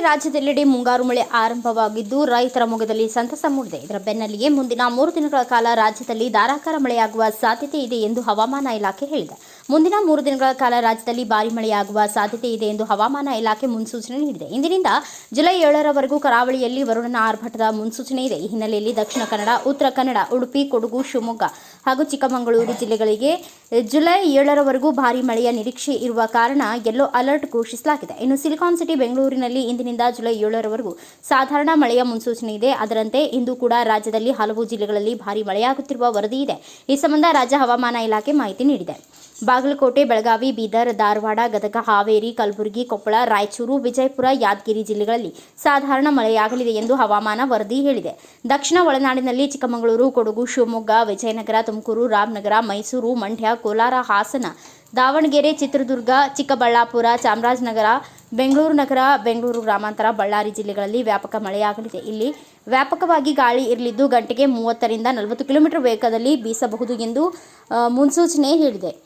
ರಾಜ್ಯದೆಲ್ಲೆಡೆ ಮುಂಗಾರು ಮಳೆ ಆರಂಭವಾಗಿದ್ದು, ರೈತರ ಮೊಗದಲ್ಲಿ ಸಂತಸ ಮೂಡಿದೆ. ಇದರ ಬೆನ್ನಲ್ಲಿಯೇ ಮುಂದಿನ ಮೂರು ದಿನಗಳ ಕಾಲ ರಾಜ್ಯದಲ್ಲಿ ಧಾರಾಕಾರ ಮಳೆಯಾಗುವ ಸಾಧ್ಯತೆ ಇದೆ ಎಂದು ಹವಾಮಾನ ಇಲಾಖೆ ಹೇಳಿದೆ. ಮುಂದಿನ ಮೂರು ದಿನಗಳ ಕಾಲ ರಾಜ್ಯದಲ್ಲಿ ಭಾರಿ ಮಳೆಯಾಗುವ ಸಾಧ್ಯತೆ ಇದೆ ಎಂದು ಹವಾಮಾನ ಇಲಾಖೆ ಮುನ್ಸೂಚನೆ ನೀಡಿದೆ. ಇಂದಿನಿಂದ ಜುಲೈ ಏಳರವರೆಗೂ ಕರಾವಳಿಯಲ್ಲಿ ವರುಣನ ಆರ್ಭಟದ ಮುನ್ಸೂಚನೆ ಇದೆ. ಈ ಹಿನ್ನೆಲೆಯಲ್ಲಿ ದಕ್ಷಿಣ ಕನ್ನಡ, ಉತ್ತರ ಕನ್ನಡ, ಉಡುಪಿ, ಕೊಡಗು, ಶಿವಮೊಗ್ಗ ಹಾಗೂ ಚಿಕ್ಕಮಗಳೂರು ಜಿಲ್ಲೆಗಳಿಗೆ ಜುಲೈ ಏಳರವರೆಗೂ ಭಾರಿ ಮಳೆಯ ನಿರೀಕ್ಷೆ ಇರುವ ಕಾರಣ ಯೆಲ್ಲೋ ಅಲರ್ಟ್ ಘೋಷಿಸಲಾಗಿದೆ. ಇನ್ನು ಸಿಲಿಕಾನ್ ಸಿಟಿ ಬೆಂಗಳೂರಿನಲ್ಲಿ ಇಂದಿನಿಂದ ಜುಲೈ ಏಳರವರೆಗೂ ಸಾಧಾರಣ ಮಳೆಯ ಮುನ್ಸೂಚನೆ ಇದೆ. ಅದರಂತೆ ಇಂದು ಕೂಡ ರಾಜ್ಯದಲ್ಲಿ ಹಲವು ಜಿಲ್ಲೆಗಳಲ್ಲಿ ಭಾರಿ ಮಳೆಯಾಗುತ್ತಿರುವ ವರದಿ ಇದೆ. ಈ ಸಂಬಂಧ ರಾಜ್ಯ ಹವಾಮಾನ ಇಲಾಖೆ ಮಾಹಿತಿ ನೀಡಿದೆ. ಬಾಗಲಕೋಟೆ, ಬೆಳಗಾವಿ, ಬೀದರ್, ಧಾರವಾಡ, ಗದಗ, ಹಾವೇರಿ, ಕಲಬುರಗಿ, ಕೊಪ್ಪಳ, ರಾಯಚೂರು, ವಿಜಯಪುರ, ಯಾದಗಿರಿ ಜಿಲ್ಲೆಗಳಲ್ಲಿ ಸಾಧಾರಣ ಮಳೆಯಾಗಲಿದೆ ಎಂದು ಹವಾಮಾನ ವರದಿ ಹೇಳಿದೆ. ದಕ್ಷಿಣ ಒಳನಾಡಿನಲ್ಲಿ ಚಿಕ್ಕಮಗಳೂರು, ಕೊಡಗು, ಶಿವಮೊಗ್ಗ, ವಿಜಯನಗರ, ತುಮಕೂರು, ರಾಮನಗರ, ಮೈಸೂರು, ಮಂಡ್ಯ, ಕೋಲಾರ, ಹಾಸನ, ದಾವಣಗೆರೆ, ಚಿತ್ರದುರ್ಗ, ಚಿಕ್ಕಬಳ್ಳಾಪುರ, ಚಾಮರಾಜನಗರ, ಬೆಂಗಳೂರು ನಗರ, ಬೆಂಗಳೂರು ಗ್ರಾಮಾಂತರ, ಬಳ್ಳಾರಿ ಜಿಲ್ಲೆಗಳಲ್ಲಿ ವ್ಯಾಪಕ ಮಳೆಯಾಗಲಿದೆ. ಇಲ್ಲಿ ವ್ಯಾಪಕವಾಗಿ ಗಾಳಿ ಇರಲಿದ್ದು ಗಂಟೆಗೆ ಮೂವತ್ತರಿಂದ ನಲವತ್ತು ಕಿಲೋಮೀಟರ್ ವೇಗದಲ್ಲಿ ಬೀಸಬಹುದು ಎಂದು ಮುನ್ಸೂಚನೆ ಹೇಳಿದೆ.